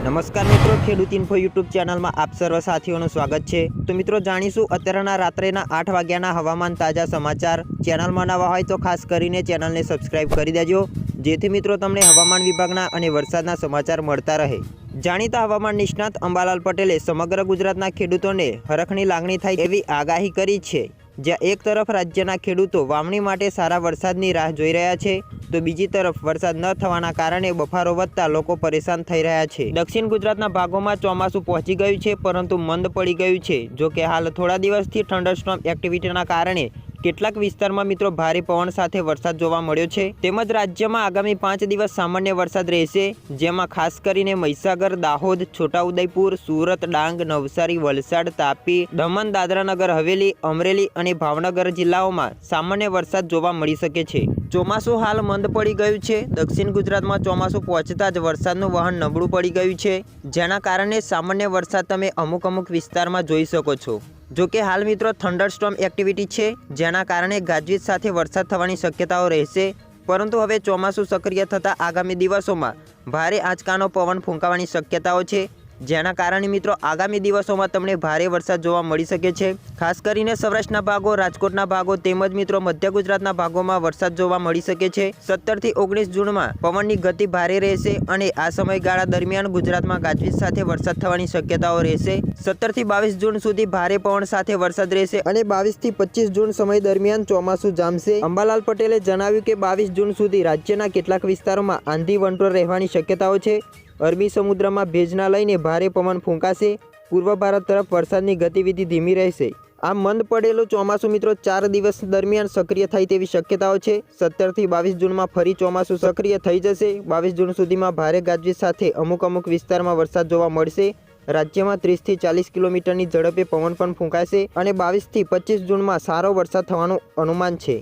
નમસ્કાર મિત્રો, ખેડૂત ઇન્ફો યુટ્યુબ ચેનલમાં આપ સર્વ સાથીઓનું સ્વાગત છે. તો મિત્રો, જાણીશું અત્યારના રાત્રેના આઠ વાગ્યાના હવામાન તાજા સમાચાર. ચેનલમાં નવા હોય તો ખાસ કરીને ચેનલને સબસ્ક્રાઇબ કરી દેજો, જેથી મિત્રો તમને હવામાન વિભાગના અને વરસાદના સમાચાર મળતા રહે. જાણીતા હવામાન નિષ્ણાત અંબાલાલ પટેલે સમગ્ર ગુજરાતના ખેડૂતોને હરખની લાગણી થાય એવી આગાહી કરી છે. જ્યાં એક તરફ રાજ્યના ખેડૂતો વાવણી માટે સારા વરસાદની રાહ જોઈ રહ્યા છે તો બીજી તરફ વરસાદ ન થવાના કારણે બફારો વધતા લોકો પરેશાન થઈ રહ્યા છે. દક્ષિણ ગુજરાતના ભાગોમાં ચોમાસું પહોંચી ગયું છે, પરંતુ મંદ પડી ગયું છે. જો કે હાલ થોડા દિવસથી થંડરસ્ટોર્મ એક્ટિવિટીના કારણે કેટલાક વિસ્તારમાં મિત્રો ભારે પવન સાથે વરસાદ જોવા મળ્યો છે. તેમજ રાજ્યમાં આગામી પાંચ દિવસ સામાન્ય વરસાદ રહેશે, જેમાં ખાસ કરીને મહીસાગર, દાહોદ, છોટાઉદેપુર, સુરત, ડાંગ, નવસારી, વલસાડ, તાપી, દમણ, દાદરાનગર, હવેલી, અમરેલી અને ભાવનગર જિલ્લાઓમાં સામાન્ય વરસાદ જોવા મળી શકે છે. ચોમાસું હાલ મંદ પડી ગયું છે. દક્ષિણ ગુજરાતમાં ચોમાસું પહોંચતા જ વરસાદનું વહન નબળું પડી ગયું છે, જેના કારણે સામાન્ય વરસાદ તમે અમુક અમુક વિસ્તારમાં જોઈ શકો છો. જો કે હાલ મિત્રો થંડરસ્ટોમ એક્ટિવિટી છે, જેના કારણે ગાજવીજ સાથે વરસાદ થવાની શક્યતાઓ રહેશે. પરંતુ હવે ચોમાસું સક્રિય થતાં આગામી દિવસોમાં ભારે આંચકાનો પવન ફૂંકાવાની શક્યતાઓ છે. જેના કારણે મિત્રો આગામી દિવસોમાં તમને ભારે વરસાદ જોવા મળી શકે છે. ખાસ કરીને સૌરાષ્ટ્રના ભાગો, રાજકોટના ભાગો તેમજ મિત્રો મધ્ય ગુજરાતના ભાગોમાં વરસાદ જોવા મળી શકે છે. સત્તરથી ઓગણીસ જૂનમાં પવનની ગતિ ભારે રહેશે અને આ સમયગાળા દરમિયાન ગુજરાતમાં ગાજવીજ સાથે વરસાદ થવાની શક્યતાઓ રહેશે. સત્તરથી બાવીસ જૂન સુધી ભારે પવન સાથે વરસાદ રહેશે અને બાવીસથી પચીસ જૂન સમય દરમિયાન ચોમાસું જામશે. અંબાલાલ પટેલે જણાવ્યું કે બાવીસ જૂન સુધી રાજ્યના કેટલાક વિસ્તારોમાં આંધી વંટોળ રહેવાની શક્યતાઓ છે. અરબી સમુદ્રમાં ભેજના લઈને ભારે પવન ફૂંકાશે. પૂર્વ ભારત તરફ વરસાદની ગતિવિધિ ધીમી રહેશે. આ મંદ પડેલું ચોમાસું મિત્રો ચાર દિવસ દરમિયાન સક્રિય થાય તેવી શક્યતાઓ છે. સત્તરથી બાવીસ જૂનમાં ફરી ચોમાસું સક્રિય થઈ જશે. બાવીસ જૂન સુધીમાં ભારે ગાજવીજ સાથે અમુક અમુક વિસ્તારમાં વરસાદ જોવા મળશે. રાજ્યમાં ત્રીસથી ચાલીસ કિલોમીટરની ઝડપે પવન પણ ફૂંકાશે અને બાવીસથી પચીસ જૂનમાં સારો વરસાદ થવાનું અનુમાન છે.